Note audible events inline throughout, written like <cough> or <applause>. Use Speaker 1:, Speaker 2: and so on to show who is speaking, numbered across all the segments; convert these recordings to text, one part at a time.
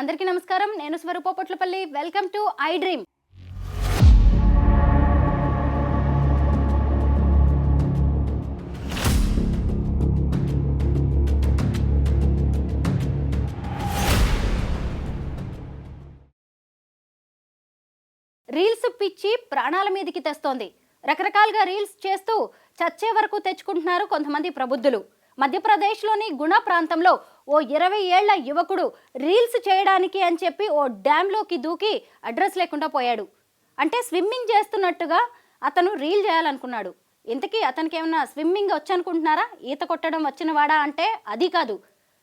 Speaker 1: అందరికీ నమస్కారం. నేను Swarupa Potlapalli. Welcome to I dream reels పిచ్చి ప్రాణాల మీదకి తెస్తోంది. రకరకాలుగా రీల్స్ చేస్తూ చచ్చే వరకు తెచ్చుకుంటున్నారు కొంతమంది ప్రబుద్ధులు. మధ్యప్రదేశ్లోని గుణ ప్రాంతంలో ఓ ఇరవై ఏళ్ళ యువకుడు రీల్స్ చేయడానికి అని చెప్పి ఓ డ్యాంలోకి దూకి అడ్రస్ లేకుండా పోయాడు. అంటే స్విమ్మింగ్ చేస్తున్నట్టుగా అతను రీల్ చేయాలనుకున్నాడు. ఇంతకీ అతనికి ఏమన్నా స్విమ్మింగ్ వచ్చనుకుంటున్నారా? ఈత కొట్టడం వచ్చినవాడా అంటే అది కాదు.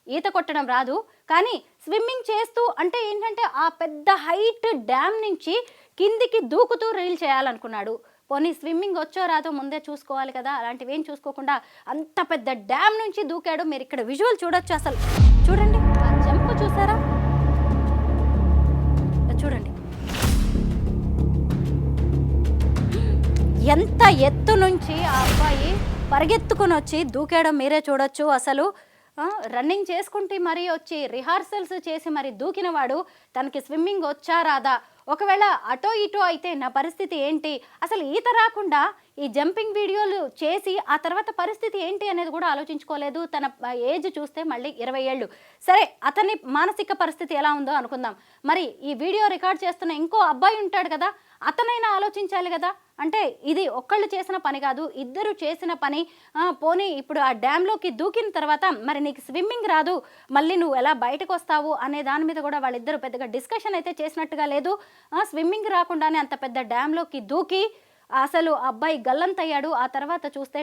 Speaker 1: ఈత కొట్టడం రాదు. కానీ స్విమ్మింగ్ చేస్తూ అంటే ఏంటంటే ఆ పెద్ద హైట్ డ్యామ్ నుంచి కిందికి దూకుతూ రీల్ చేయాలనుకున్నాడు. పోనీ స్విమ్మింగ్ వచ్చో రాదో ముందే చూసుకోవాలి కదా. అలాంటివి ఏం చూసుకోకుండా అంత పెద్ద డ్యామ్ నుంచి దూకాడు. మీరు ఇక్కడ విజువల్ చూడొచ్చు అసలు. చూడండి. ఆ జంప్ చూసారా? చూడండి. ఎంత ఎత్తు నుంచి ఆ అబ్బాయి పరిగెత్తుకుని వచ్చి దూకేయడం మీరే చూడొచ్చు అసలు. రన్నింగ్ చేసుకుంటే మరీ వచ్చి రిహార్సల్స్ చేసి మరి దూకినవాడు. తనకి స్విమ్మింగ్ వచ్చా రాదా? ఒకవేళ అటో ఇటో అయితే నా పరిస్థితి ఏంటి? అసలు ఈత రాకుండా ఈ జంపింగ్ వీడియోలు చేసి ఆ తర్వాత పరిస్థితి ఏంటి అనేది కూడా ఆలోచించుకోలేదు. తన ఏజ్ చూస్తే మళ్ళీ ఇరవై ఏళ్ళు. సరే అతని మానసిక పరిస్థితి ఎలా ఉందో అనుకుందాం. మరి ఈ వీడియో రికార్డ్ చేస్తున్న ఇంకో అబ్బాయి ఉంటాడు కదా అతనైనా ఆలోచించాలి కదా? అంటే ఇది ఒక్కళ్ళు చేసిన పని కాదు ఇద్దరు చేసిన పని. పోనీ ఇప్పుడు ఆ డ్యామ్లోకి దూకిన తర్వాత మరి నీకు స్విమ్మింగ్ రాదు మళ్ళీ నువ్వు ఎలా బయటకు వస్తావు అనే దాని మీద కూడా వాళ్ళిద్దరు పెద్దగా డిస్కషన్ అయితే చేసినట్టుగా లేదు. స్విమ్మింగ్ రాకుండానే అంత పెద్ద డ్యామ్లోకి దూకి అసలు ఆ అబ్బాయి గల్లంతయ్యాడు. ఆ తర్వాత చూస్తే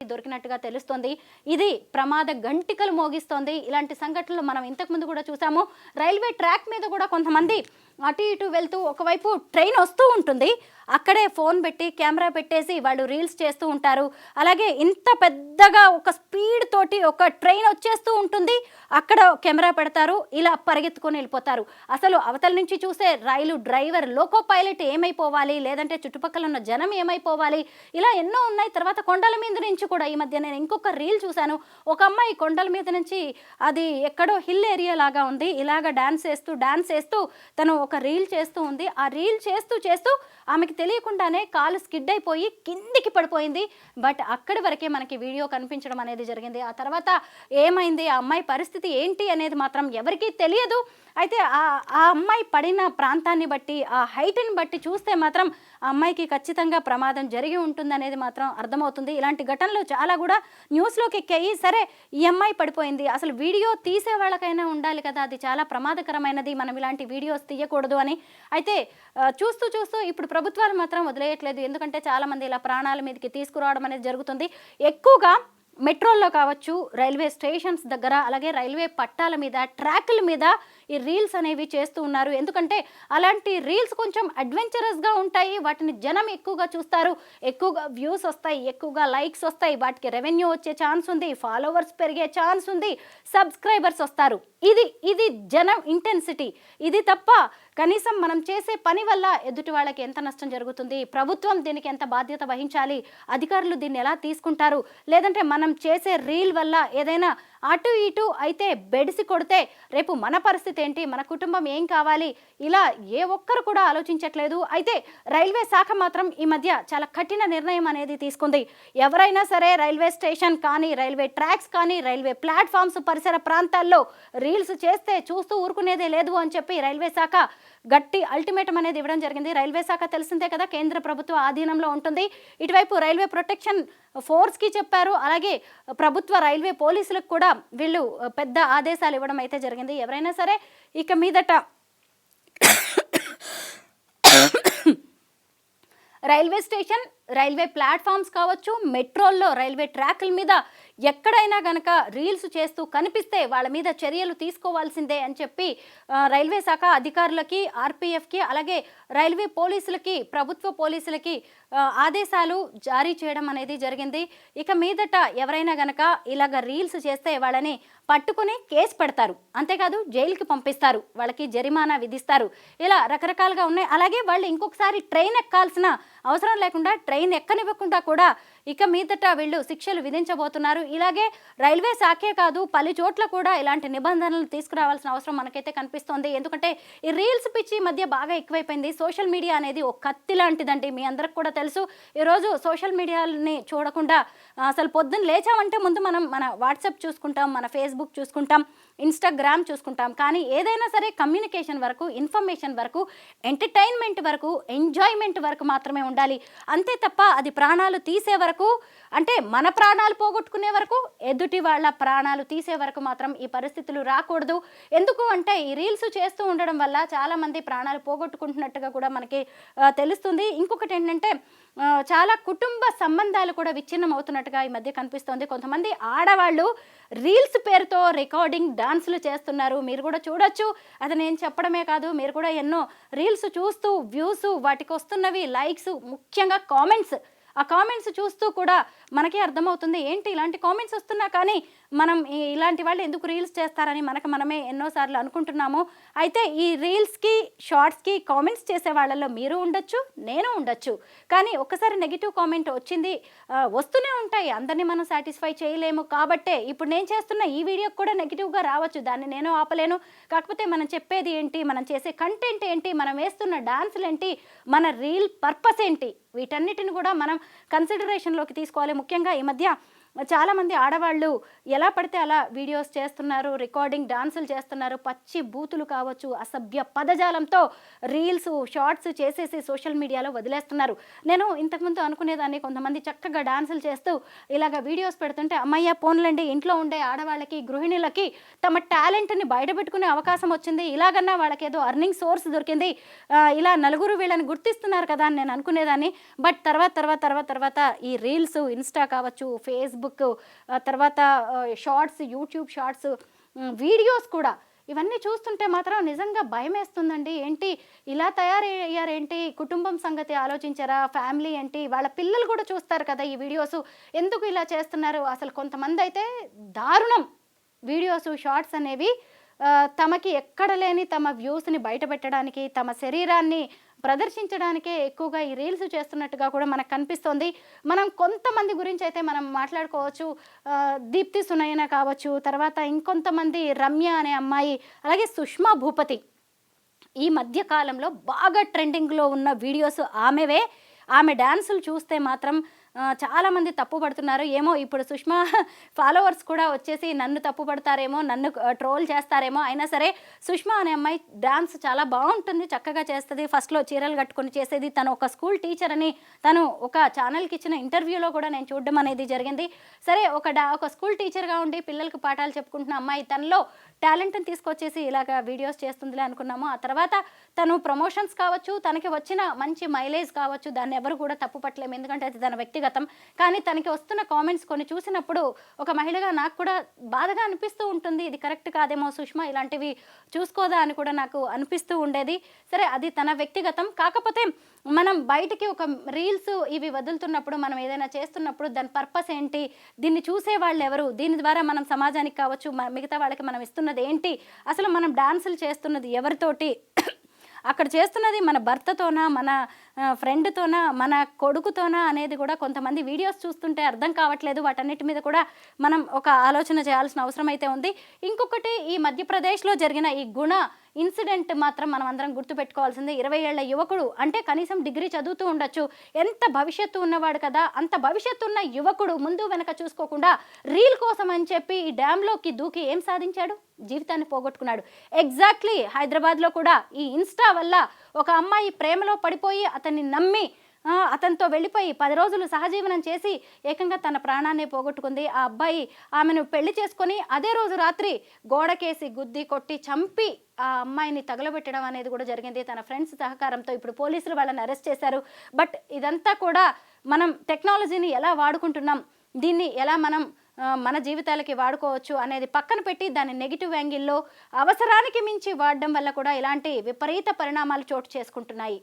Speaker 1: దొరికినట్టుగా తెలుస్తోంది. ఇది ప్రమాద గంటికలు మోగిస్తోంది. ఇలాంటి సంఘటనలు మనం ఇంతకుముందు కూడా చూసాము. రైల్వే ట్రాక్ మీద కూడా కొంతమంది అటు ఇటు వెళ్తూ ఒకవైపు ట్రైన్ వస్తూ ఉంటుంది. అక్కడే ఫోన్ పెట్టి కెమెరా పెట్టేసి వాళ్ళు రీల్స్ చేస్తూ ఉంటారు. అలాగే ఇంత పెద్దగా ఒక స్పీడ్ తోటి ఒక ట్రైన్ వచ్చేస్తూ ఉంటుంది. అక్కడ కెమెరా పెడతారు ఇలా పరిగెత్తుకొని వెళ్ళిపోతారు. అసలు అవతల నుంచి చూసే రైలు డ్రైవర్ లోకో పైలట్ ఏమైపోవాలి? లేదంటే చుట్టుపక్కల ఉన్న జనం ఏమైపోవాలి? ఇలా ఎన్నో ఉన్నాయి. తర్వాత కొండల మీద నుంచి కూడా ఈ మధ్య నేను ఇంకొక రీల్ చూశాను. ఒక అమ్మాయి కొండల మీద నుంచి అది ఎక్కడో హిల్ ఏరియా లాగా ఉంది. ఇలాగ డాన్స్ వేస్తూ డాన్స్ వేస్తూ తను ఒక రీల్ చేస్తూ ఉంది. ఆ రీల్ చేస్తూ చేస్తూ ఆమెకి తెలియకుండానే కాలు స్కిడ్ అయిపోయి కిందికి పడిపోయింది. బట్ అక్కడి వరకే మనకి వీడియో కనిపించడం అనేది జరిగింది. ఆ తర్వాత ఏమైంది? ఆ అమ్మాయి పరిస్థితి ఏంటి అనేది మాత్రం ఎవరికీ తెలియదు. అయితే ఆ ఆ అమ్మాయి పడిన ప్రాంతాన్ని బట్టి ఆ హైట్ని బట్టి చూస్తే మాత్రం ఆ అమ్మాయికి ఖచ్చితంగా ప్రమాదం జరిగి ఉంటుందనేది మాత్రం అర్థమవుతుంది. ఇలాంటి ఘటనలు చాలా కూడా న్యూస్లోకి ఎక్కాయి. సరే ఈ అమ్మాయి పడిపోయింది. అసలు వీడియో తీసే వాళ్ళకైనా ఉండాలి కదా. అది చాలా ప్రమాదకరమైనది. మనం ఇలాంటి వీడియోస్ తీయకూడదు. అని. అయితే చూస్తూ చూస్తూ ఇప్పుడు ప్రభుత్వాలు మాత్రం వదిలేయట్లేదు. ఎందుకంటే చాలామంది ఇలా ప్రాణాల మీదకి తీసుకురావడం అనేది జరుగుతుంది. ఎక్కువగా మెట్రోల్లో కావచ్చు రైల్వే స్టేషన్స్ దగ్గర అలాగే రైల్వే పట్టాల మీద ట్రాకుల మీద ఈ రీల్స్ అనేవి చేస్తూ ఉన్నారు. ఎందుకంటే అలాంటి రీల్స్ కొంచెం అడ్వెంచరస్గా ఉంటాయి. వాటిని జనం ఎక్కువగా చూస్తారు. ఎక్కువగా వ్యూస్ వస్తాయి ఎక్కువగా లైక్స్ వస్తాయి. వాటికి రెవెన్యూ వచ్చే ఛాన్స్ ఉంది ఫాలోవర్స్ పెరిగే ఛాన్స్ ఉంది సబ్స్క్రైబర్స్ వస్తారు. ఇది ఇది జనం ఇంటెన్సిటీ. ఇది తప్ప కనీసం మనం చేసే పని వల్ల ఎదుటి వాళ్ళకి ఎంత నష్టం జరుగుతుంది? ప్రభుత్వం దీనికి ఎంత బాధ్యత వహించాలి? అధికారులు దీన్ని ఎలా తీసుకుంటారు? లేదంటే మనం చేసే రీల్ వల్ల ఏదైనా అటు ఇటు అయితే బెడిసి కొడితే రేపు మన పరిస్థితి ఏంటి? మన కుటుంబం ఏం కావాలి? ఇలా ఏ ఒక్కరు కూడా ఆలోచించట్లేదు. అయితే రైల్వే శాఖ మాత్రం ఈ మధ్య చాలా కఠిన నిర్ణయం అనేది తీసుకుంది. ఎవరైనా సరే రైల్వే స్టేషన్ కానీ రైల్వే ట్రాక్స్ కానీ రైల్వే ప్లాట్ఫామ్స్ పరిసర ప్రాంతాల్లో రీల్స్ చేస్తే చూస్తూ ఊరుకునేదే లేదు అని చెప్పి రైల్వే శాఖ గట్టి అల్టిమేటం అనేది ఇవ్వడం జరిగింది. రైల్వే శాఖ తెలిసిందే కదా కేంద్ర ప్రభుత్వ ఆధీనంలో ఉంటుంది. ఇటువైపు రైల్వే ప్రొటెక్షన్ ఫోర్స్కి చెప్పారు. అలాగే ప్రభుత్వ రైల్వే పోలీసులకు కూడా వీళ్ళు పెద్ద ఆదేశాలు ఇవ్వడం అయితే జరిగింది. ఎవరైనా సరే ఇక మీదట రైల్వే స్టేషన్ రైల్వే ప్లాట్ఫామ్స్ కావచ్చు మెట్రోల్లో రైల్వే ట్రాక్ల మీద ఎక్కడైనా గనక రీల్స్ చేస్తూ కనిపిస్తే వాళ్ళ మీద చర్యలు తీసుకోవాల్సిందే అని చెప్పి రైల్వే శాఖ అధికారులకి ఆర్పీఎఫ్కి అలాగే రైల్వే పోలీసులకి ప్రభుత్వ పోలీసులకి ఆదేశాలు జారీ చేయడం అనేది జరిగింది. ఇక మీదట ఎవరైనా గనక ఇలాగ రీల్స్ చేస్తే వాళ్ళని పట్టుకుని కేసు పెడతారు. అంతేకాదు జైలుకి పంపిస్తారు. వాళ్ళకి జరిమానా విధిస్తారు. ఇలా రకరకాలుగా ఉన్నాయి. అలాగే వాళ్ళు ఇంకొకసారి ట్రైన్ ఎక్కాల్సిన అవసరం లేకుండా ట్రైన్ ఎక్కనివ్వకుండా కూడా ఇక మీదట వీళ్ళు శిక్షలు విధించబోతున్నారు. ఇలాగే రైల్వే శాఖే కాదు పలు చోట్ల కూడా ఇలాంటి నిబంధనలు తీసుకురావాల్సిన అవసరం మనకైతే కనిపిస్తోంది. ఎందుకంటే ఈ రీల్స్ పిచ్చి ఈ మధ్య బాగా ఎక్కువైపోయింది. సోషల్ మీడియా అనేది ఒక కత్తి లాంటిదండి. మీ అందరికి కూడా తెలుసు. ఈరోజు సోషల్ మీడియాని చూడకుండా అసలు పొద్దున్న లేచామంటే ముందు మనం మన వాట్సాప్ చూసుకుంటాం మన ఫేస్బుక్ చూసుకుంటాం ఇన్స్టాగ్రామ్ చూసుకుంటాం. కానీ ఏదైనా సరే కమ్యూనికేషన్ వరకు ఇన్ఫర్మేషన్ వరకు ఎంటర్టైన్మెంట్ వరకు ఎంజాయ్మెంట్ వరకు మాత్రమే ఉండాలి. అంతే తప్ప అది ప్రాణాలు తీసే వరకు అంటే మన ప్రాణాలు పోగొట్టుకునే వరకు ఎదుటి వాళ్ళ ప్రాణాలు తీసే వరకు మాత్రం ఈ పరిస్థితులు రాకూడదు. ఎందుకు అంటే ఈ రీల్స్ చేస్తూ ఉండడం వల్ల చాలామంది ప్రాణాలు పోగొట్టుకుంటున్నట్టుగా కూడా మనకి తెలుస్తుంది. ఇంకొకటి ఏంటంటే చాలా కుటుంబ సంబంధాలు కూడా విచ్ఛిన్నం అవుతున్నట్టుగా ఈ మధ్య కనిపిస్తోంది. కొంతమంది ఆడవాళ్ళు రీల్స్ పేరు పేరుతో రికార్డింగ్ డాన్సులు చేస్తున్నారు. మీరు కూడా చూడొచ్చు. అది నేను చెప్పడమే కాదు మీరు కూడా ఎన్నో రీల్స్ చూస్తూ వ్యూస్ వాటికి వస్తున్నవి లైక్స్ ముఖ్యంగా కామెంట్స్. ఆ కామెంట్స్ చూస్తూ కూడా మనకే అర్థమవుతుంది ఏంటి ఇలాంటి కామెంట్స్ వస్తున్నా కానీ మనం ఈ- ఇలాంటి వాళ్ళు ఎందుకు రీల్స్ చేస్తారని మనకు మనమే ఎన్నోసార్లు అనుకుంటున్నాము. అయితే ఈ రీల్స్కి షార్ట్స్కి కామెంట్స్ చేసే వాళ్ళల్లో మీరు ఉండొచ్చు నేను ఉండొచ్చు. కానీ ఒక్కసారి నెగిటివ్ కామెంట్ వచ్చింది వస్తూనే ఉంటాయి. అందరినీ మనం సాటిస్ఫై చేయలేము కాబట్టే ఇప్పుడు నేను చేస్తున్న ఈ వీడియో కూడా నెగిటివ్గా రావచ్చు. దాన్ని నేను ఆపలేను. కాకపోతే మనం చెప్పేది ఏంటి మనం చేసే కంటెంట్ ఏంటి మనం వేస్తున్న డాన్సులు ఏంటి మన రీల్ పర్పస్ ఏంటి వీటన్నిటిని కూడా మనం కన్సిడరేషన్లోకి తీసుకోవాలి. ముఖ్యంగా ఈ మధ్య చాలామంది ఆడవాళ్ళు ఎలా పడితే అలా వీడియోస్ చేస్తున్నారు రికార్డింగ్ డాన్సులు చేస్తున్నారు పచ్చి బూతులు కావచ్చు అసభ్య పదజాలంతో రీల్స్ షార్ట్స్ చేసేసి సోషల్ మీడియాలో వదిలేస్తున్నారు. నేను ఇంతకుముందు అనుకునేదాన్ని కొంతమంది చక్కగా డాన్సులు చేస్తూ ఇలాగ వీడియోస్ పెడుతుంటే అమ్మయ్య పోన్లండి ఇంట్లో ఉండే ఆడవాళ్ళకి గృహిణులకి తమ టాలెంట్ని బయటపెట్టుకునే అవకాశం వచ్చింది. ఇలాగన్నా వాళ్ళకి ఏదో అర్నింగ్ సోర్స్ దొరికింది ఇలా నలుగురు వీళ్ళని గుర్తిస్తున్నారు కదా అని నేను అనుకునేదాన్ని. బట్ తర్వాత తర్వాత తర్వాత తర్వాత ఈ రీల్స్ ఇన్స్టా కావచ్చు ఫేస్బుక్ ఫేస్బుక్ తర్వాత షార్ట్స్ యూట్యూబ్ షార్ట్స్ వీడియోస్ కూడా. ఇవన్నీ చూస్తుంటే మాత్రం నిజంగా భయం వేస్తుందండి ఏంటి ఇలా తయారయ్యారేంటి? కుటుంబం సంగతి ఆలోచించారా? ఫ్యామిలీ ఏంటి? వాళ్ళ పిల్లలు కూడా చూస్తారు కదా ఈ వీడియోస్. ఎందుకు ఇలా చేస్తున్నారు? అసలు కొంతమంది అయితే దారుణం. వీడియోస్ షార్ట్స్ అనేవి తమకి ఎక్కడ లేని తమ వ్యూస్ని బయటపెట్టడానికి తమ శరీరాన్ని ప్రదర్శించడానికే ఎక్కువగా ఈ రీల్స్ చేస్తున్నట్టుగా కూడా మనకు కనిపిస్తోంది. మనం కొంతమంది గురించి అయితే మనం మాట్లాడుకోవచ్చు. దీప్తి సునయన కావచ్చు తర్వాత ఇంకొంతమంది రమ్య అనే అమ్మాయి అలాగే సుష్మా భూపతి. ఈ మధ్య కాలంలో బాగా ట్రెండింగ్లో ఉన్న వీడియోస్ ఆమెవే. ఆమె డ్యాన్సులు చూస్తే మాత్రం చాలామంది తప్పు పడుతున్నారు. ఏమో ఇప్పుడు సుష్మా <laughs> ఫాలోవర్స్ కూడా వచ్చేసి నన్ను తప్పు పడతారేమో నన్ను ట్రోల్ చేస్తారేమో. అయినా సరే సుష్మా అనే అమ్మాయి డ్యాన్స్ చాలా బాగుంటుంది చక్కగా చేస్తుంది. ఫస్ట్లో చీరలు కట్టుకొని చేసేది. తను ఒక స్కూల్ టీచర్ అని తను ఒక ఛానల్కి ఇచ్చిన ఇంటర్వ్యూలో కూడా నేను చూడడం అనేది జరిగింది. సరే ఒక డా ఒక స్కూల్ టీచర్గా ఉండి పిల్లలకు పాఠాలు చెప్పుకుంటున్న అమ్మాయి తనలో టాలెంట్ని తీసుకొచ్చేసి ఇలాగ వీడియోస్ చేస్తుందిలే అనుకున్నాము. ఆ తర్వాత తను ప్రమోషన్స్ కావచ్చు తనకి వచ్చిన మంచి మైలేజ్ కావచ్చు దాన్ని ఎవరు కూడా తప్పు పట్టలేము. ఎందుకంటే అది తన వ్యక్తిగా కానీ తనకి వస్తున్న కామెంట్స్ కొన్ని చూసినప్పుడు ఒక మహిళగా నాకు కూడా బాధగా అనిపిస్తూ ఉంటుంది. ఇది కరెక్ట్ కాదేమో సుష్మా ఇలాంటివి చూసుకోదా అని కూడా నాకు అనిపిస్తూ ఉండేది. సరే అది తన వ్యక్తిగతం. కాకపోతే మనం బయటికి ఒక రీల్స్ ఇవి వదులుతున్నప్పుడు మనం ఏదైనా చేస్తున్నప్పుడు దాని పర్పస్ ఏంటి? దీన్ని చూసే వాళ్ళు ఎవరు? దీని ద్వారా మనం సమాజానికి కావచ్చు మిగతా వాళ్ళకి మనం ఇస్తున్నది ఏంటి? అసలు మనం డాన్సులు చేస్తున్నది ఎవరితోటి? అక్కడ చేస్తున్నది మన భర్తతోనా మన ఫ్రెండ్తోనా మన కొడుకుతోనా అనేది కూడా కొంతమంది వీడియోస్ చూస్తుంటే అర్థం కావట్లేదు. వాటన్నిటి మీద కూడా మనం ఒక ఆలోచన చేయాల్సిన అవసరం అయితే ఉంది. ఇంకొకటి ఈ మధ్యప్రదేశ్లో జరిగిన ఈ గుణ ఇన్సిడెంట్ మాత్రం మనం అందరం గుర్తుపెట్టుకోవాల్సిందే. ఇరవై ఏళ్ళ యువకుడు అంటే కనీసం డిగ్రీ చదువుతూ ఉండొచ్చు. ఎంత భవిష్యత్తు ఉన్నవాడు కదా అంత భవిష్యత్తు ఉన్న యువకుడు ముందు వెనక చూసుకోకుండా రీల్ కోసం అని చెప్పి ఈ డ్యామ్లోకి దూకి ఏం సాధించాడు? జీవితాన్ని పోగొట్టుకున్నాడు. ఎగ్జాక్ట్లీ హైదరాబాద్లో కూడా ఈ ఇన్స్టా వల్ల ఒక అమ్మాయి ప్రేమలో పడిపోయి అతన్ని నమ్మి అతనితో వెళ్ళిపోయి పది రోజులు సహజీవనం చేసి ఏకంగా తన ప్రాణాన్ని పోగొట్టుకుంది. ఆ అబ్బాయి ఆమెను పెళ్ళి చేసుకొని అదే రోజు రాత్రి గోడకేసి గుద్ది కొట్టి చంపి ఆ అమ్మాయిని తగలబెట్టడం అనేది కూడా జరిగింది. తన ఫ్రెండ్స్ సహకారంతో ఇప్పుడు పోలీసులు వాళ్ళని అరెస్ట్ చేశారు. బట్ ఇదంతా కూడా మనం టెక్నాలజీని ఎలా వాడుకుంటున్నాం? దీన్ని ఎలా మనం మన జీవితాలకి వాడుకోవచ్చు అనేది పక్కన పెట్టి దాని నెగిటివ్ యాంగిల్లో అవసరానికి మించి వాడడం వల్ల కూడా ఇలాంటి విపరీత పరిణామాలు చోటు చేసుకుంటున్నాయి.